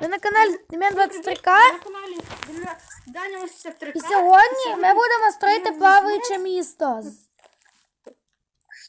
Ви на каналі Дем'ян 23К. На каналі Дем'ян- Даня 83К. І сьогодні ми будемо строїти плаваюче місто.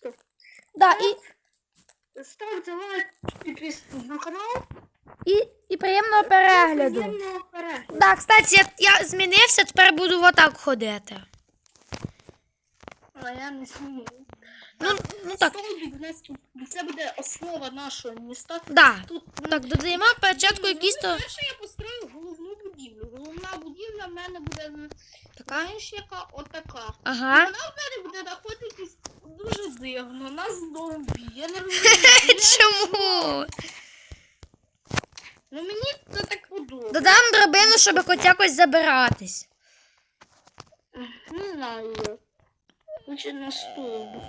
Що? Да, і, Ставте лайк, підписуйтесь на канал. і, і приємного перегляду. Приємного перегляду. Да, кстати, я, я змінився, тепер буду отак ходити. А я не смію. Ну, ну так, Тут, це буде основа нашого міста. да. Тут Так, додаємо спочатку якісь то. Перше я построю головну будівлю. Головна будівля в мене буде Така. знаєш, яка отака. Ага. Вона в мене буде знаходитись дуже дивно, на зомбі. Я не розумію. Чому? Ну мені це так подобається. Додам драбину, щоб хоч якось забиратись. Не знаю. Лучше на столбик.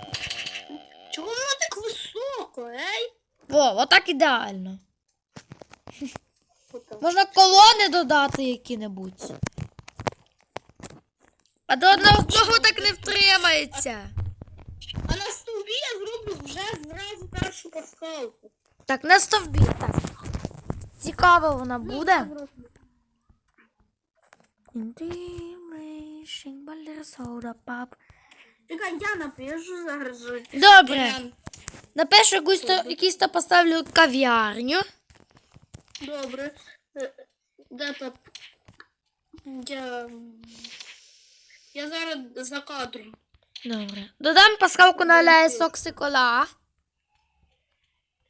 Чого воно так високо, ей? Во, отак ідеально. Можна колони додати які-небудь. А до одного одного так не втримається. А на стовбі я зроблю вже зразу першу пасхалку. Так, на стовбі. Так. Цікаво вона буде. Intimation, Balder Soda Pop. Чекай, я напишу зараз. Добре. Напишу якусь то, якийсь то поставлю кав'ярню. Добре. Е, Де то? Я... Я зараз за кадром. Добре. Додам пасхалку на ляє соксикола.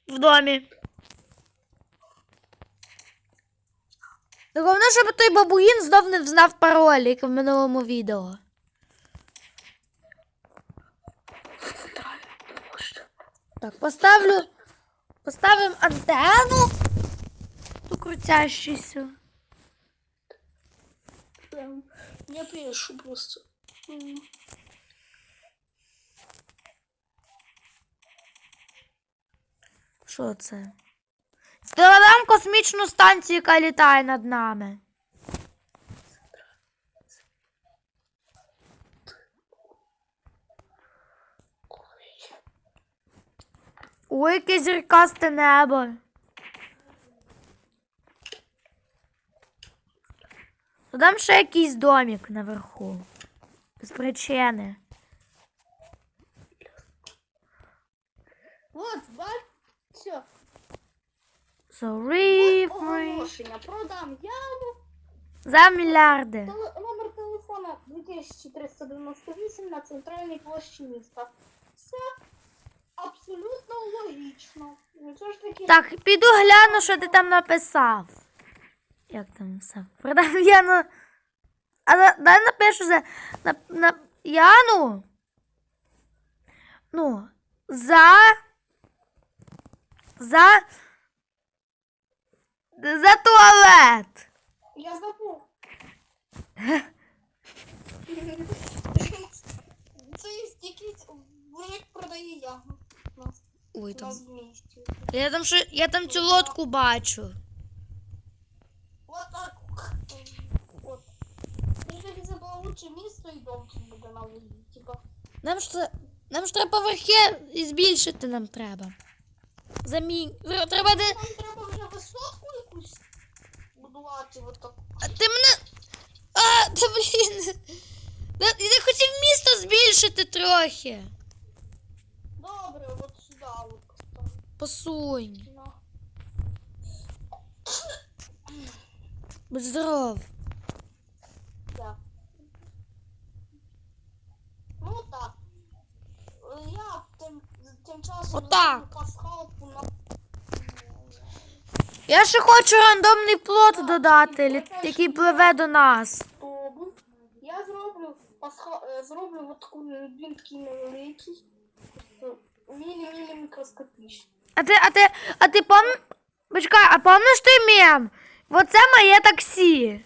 В домі. Головне, щоб той бабуїн знов не взнав пароль, як в минулому відео. Так, поставлю. Поставимо антенну. Ту крутящуюся. Я пишу просто. Що це? Додам космічну станцію, яка літає над нами. Ой, яке зіркасте небо. Додам ще якийсь домик наверху. Без причини. От, бач, все. Sorry. Оголошення. Продам яму. За мільярди. Теле- Номер телефона 2398 на центральній площі міста. Все абсолютно логічно. Ну, це ж таки... Так, піду гляну, що ти там написав. Як там все? Продам Яну. А на- дай напишу за на, на Яну. Ну, за. За. За туалет. Я забув. Це якийсь мужик продає ягу. Ой, місті. Я там що, я там цю лодку бачу. От так. От. Це було лучше місто і дом буде на воді. Типа. Нам це- нам ж треба поверхи і збільшити нам треба. Замінь. Треба де. Нам треба вже висотку якусь будувати. От так. А ти мене. А, та блін. Я хотів місто збільшити трохи. Добре, от там, Посунь. на. Будь здоров. Так. Ну так. Е, Я тим, тим часом Отак. пасхалку на Я ще хочу рандомний плот додати, лі- який пливе до нас. тобу. Я зроблю пасха... е, зроблю от таку він такий невеликий. Мілі-мілі мікроскопічний. А ти, а ти, а ти пам... Почекай, а пам'ятаєш той мем? Оце моє таксі.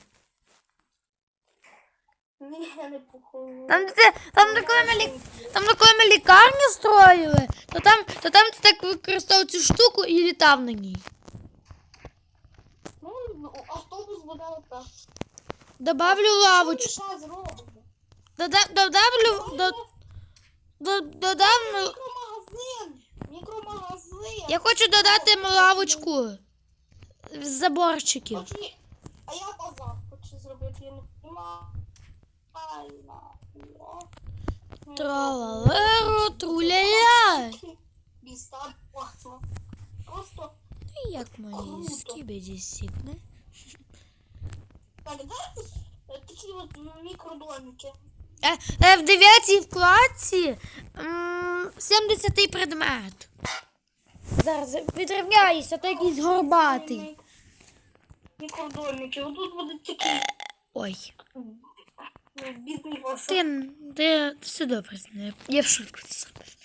Ні, я не похожу. Там, де ти, там, де коли ми лі... там, де коли ми лікарню строїли, то там, то там ти так використовував цю штуку і літав на ній. Ну, автобус буде отак. Добавлю лавочку. Що зробимо? Дода- Додавлю, до, до, додам, Мікромагазин! Мікромагазин! я хочу додати лавочку. з заборчиків. А я казав, хочу зробити, я не. Тралалеру, труляля. Просто І Як мої скібеді сіпне. так, е, такі от мікродомики. Е, е, в дев'ятій вкладці м, 70-й предмет. Зараз відрівняюся, то якийсь горбатий. Мікродомики. Отут будуть такі Ой, бідні ти, ти все добре з нею. Я в шутку це зробив.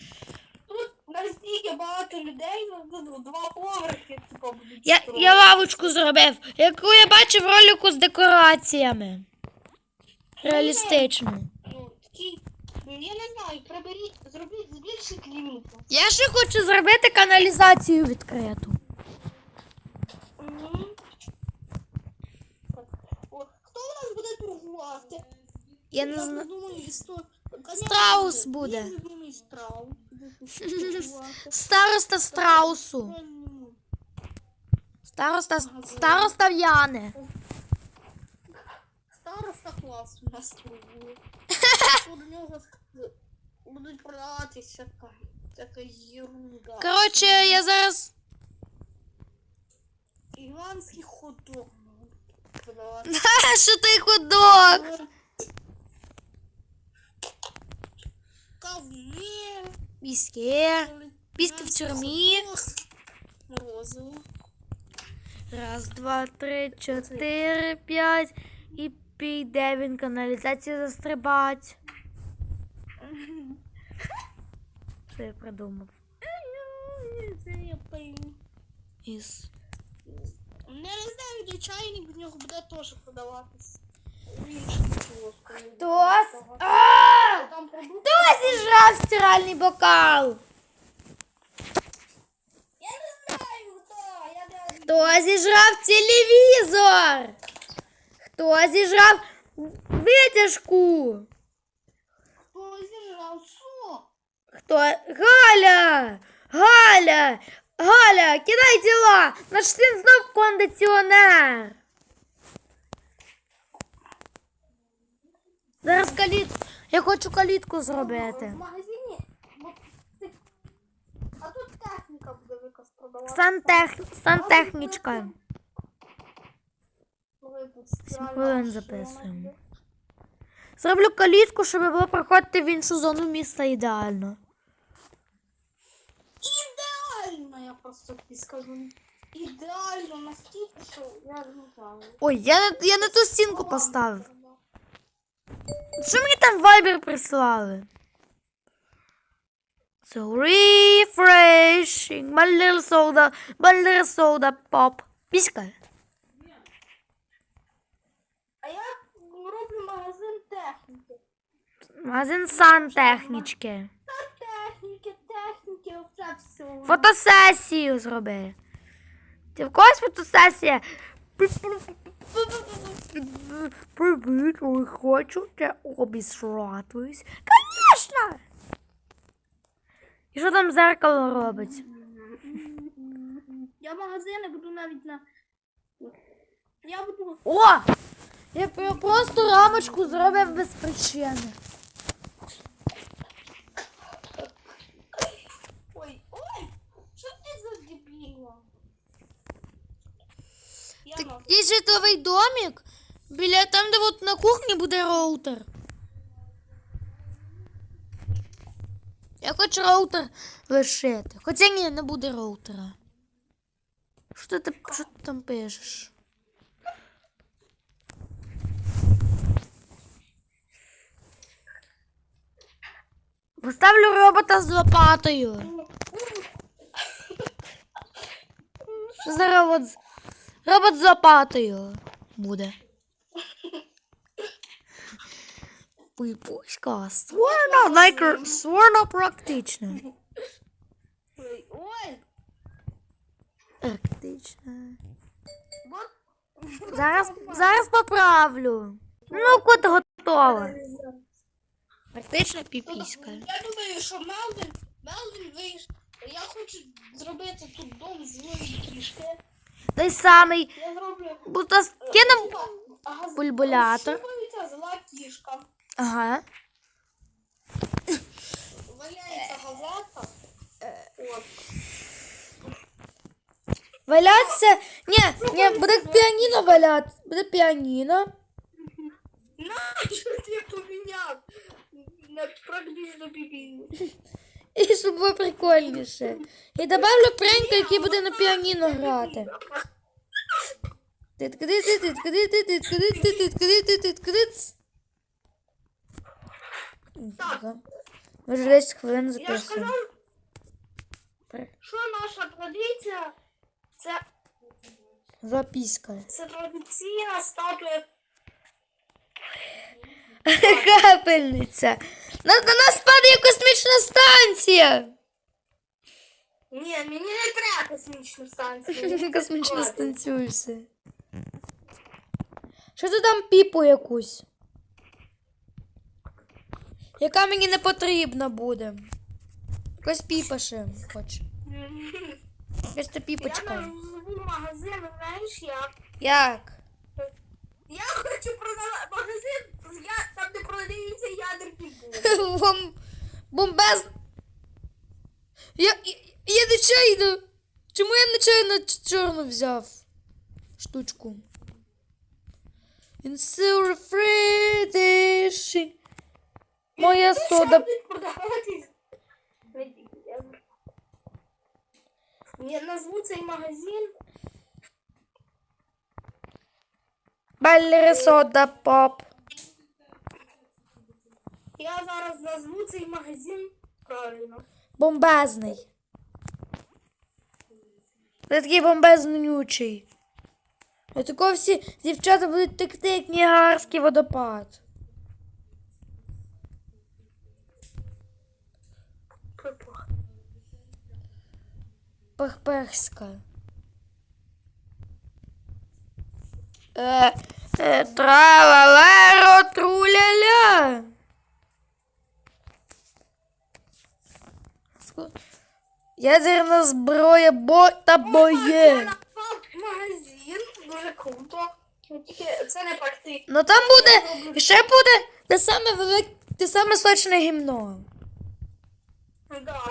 Тут настільки багато людей, ну, тут два поверхи, типу, будуть. Я, строїти. я лавочку зробив, яку я бачив в ролику з декораціями. Реалістично. Ну, ну, я не знаю, приберіть, зробіть, збільшіть ліміт. Я ще хочу зробити каналізацію відкриту. О, Хто у нас буде торгувати? Я не знаю. думаю. Страус буде. Мій любимий страус. Староста страусу. Староста, староста в'яне. Староста клас у нас торгує. Нього будуть продаватися всяка ерунда. Коротше, я зараз. Ірландський ходок. Що ти худок? Кавуни. Піски. Піски в тюрмі. Морозиво. Раз, два, три, чотири, п'ять. І піде він каналізацію застрибать. Що я придумав? Це я пойму. Із. Не знаю, де чайник в нього буде теж продаватись. В іншому кіоску. Хтось? А! Там продукти. Хто зіжрав стиральний бокал? Я не знаю, хто. Я не Хто зіжрав телевізор? Хто зіжрав витяжку? Хто? Галя! Галя! Галя, кидай тіла! Наш син знов кондиціонер. Зараз калітку. Я хочу калітку зробити. В магазині. А тут техніка буде виказ продавати. Сантех... Сантехнічка. Стиральна хвилин записуємо. Зроблю калітку, щоб було проходити в іншу зону міста ідеально. Ідеально, я просто тобі скажу. Ідеально настільки, що я не знаю. Ой, я, на- я на ту стінку поставив. Що мені там вайбер прислали? So refreshing, my little soda, my little soda pop. Піська. А я роблю магазин техніки. Магазин сантехнічки. Та техніки, оце все. Фотосесію зроби. Ти в когось фотосесія? Привіт, ой, хочу тебе обісратись. Конечно! І що там зеркало робить? Я магазини буду навіть на. Я буду. О! Я просто рамочку зробив без причини. Ой, ой! Що ти за дебіла? Я Так є житловий домик, біля там, де от на кухні буде роутер. Я хочу роутер лишити. Хоча ні, не буде роутера. Що ти, що ти там пишеш? Поставлю робота з лопатою. Що за робот? Робот з лопатою буде. Ой, пуська, створно, найкр... створно практично. Практично. Зараз, зараз поправлю. Ну, кот готова. Практично піпіська. Я думаю, що Мелвін, Мелвін вийш. Я хочу зробити тут дом з злої кішки. Той самий. Бо та кинем. Бульбулятор. Щупається зла кішка. Ага. Валяється газета. От. Валяться. Ні, ні, буде піаніно валятися. Буде піаніно. На, що ти поміняв? На практично бібі. Щоб було прикольніше. І добавлю Пренка, який буде на піаніно грати. Ми вже 10 хвилин записуємо. що наша традиція це, Записка. це традиційна статуя. Капельниця. На, на нас падає космічна станція. Ні, мені не треба космічну станцію. Космічна станція все. Що ти там піпу якусь? Яка мені не потрібна буде. Якась піпа ще хоче. Якась та Я піпочка. назву магазин, знаєш як? Як? Я хочу продавати магазин, я, там де продається ядерний бомб. Бом... Бомбез. Я, я, я нечайно. Чому я нечайно чорну взяв? Штучку. In silver Friday. Моя Що сода. Я назву цей магазин. Баллери сода поп. Я зараз назву цей магазин правильно. Бомбезний. Це такий бомбезнючий. І такого всі дівчата будуть текти, як Ніагарський водопад. Припах. Е, е, тралалеро труляля. Ядерна зброя бо та боє. магазин, дуже круто. Тільки це не практично. Ну там буде, ще буде те саме велике, те саме сочне гімно. Да.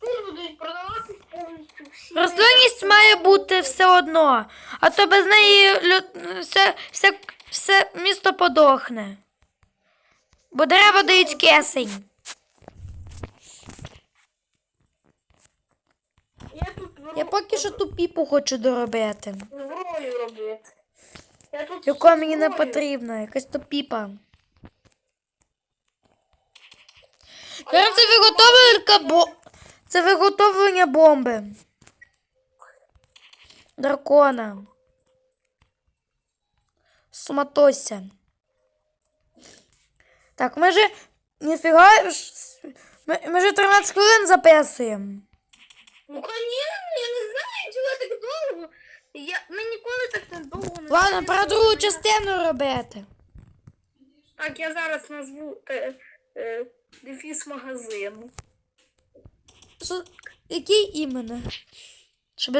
Тут будуть продавати повністю. Рослинність має бути все одно, а то без неї лю- все, все, все місто подохне. Бо дерева дають кисень. Я поки що ту піпу хочу доробити. Яка мені не потрібна, якась то піпа. Прям це виготовлення бо... Це виготовлення бомби. Дракона. Суматося. Так, ми же. Ніфіга. Ми, ми же 13 хвилин записуємо. Ну, конечно, я не знаю, чого так довго. Я, ми ніколи так не довго не Ладно, пора другу частину робити. Так, я зараз назву е, е, дефіс магазину. Який іменно? Щоб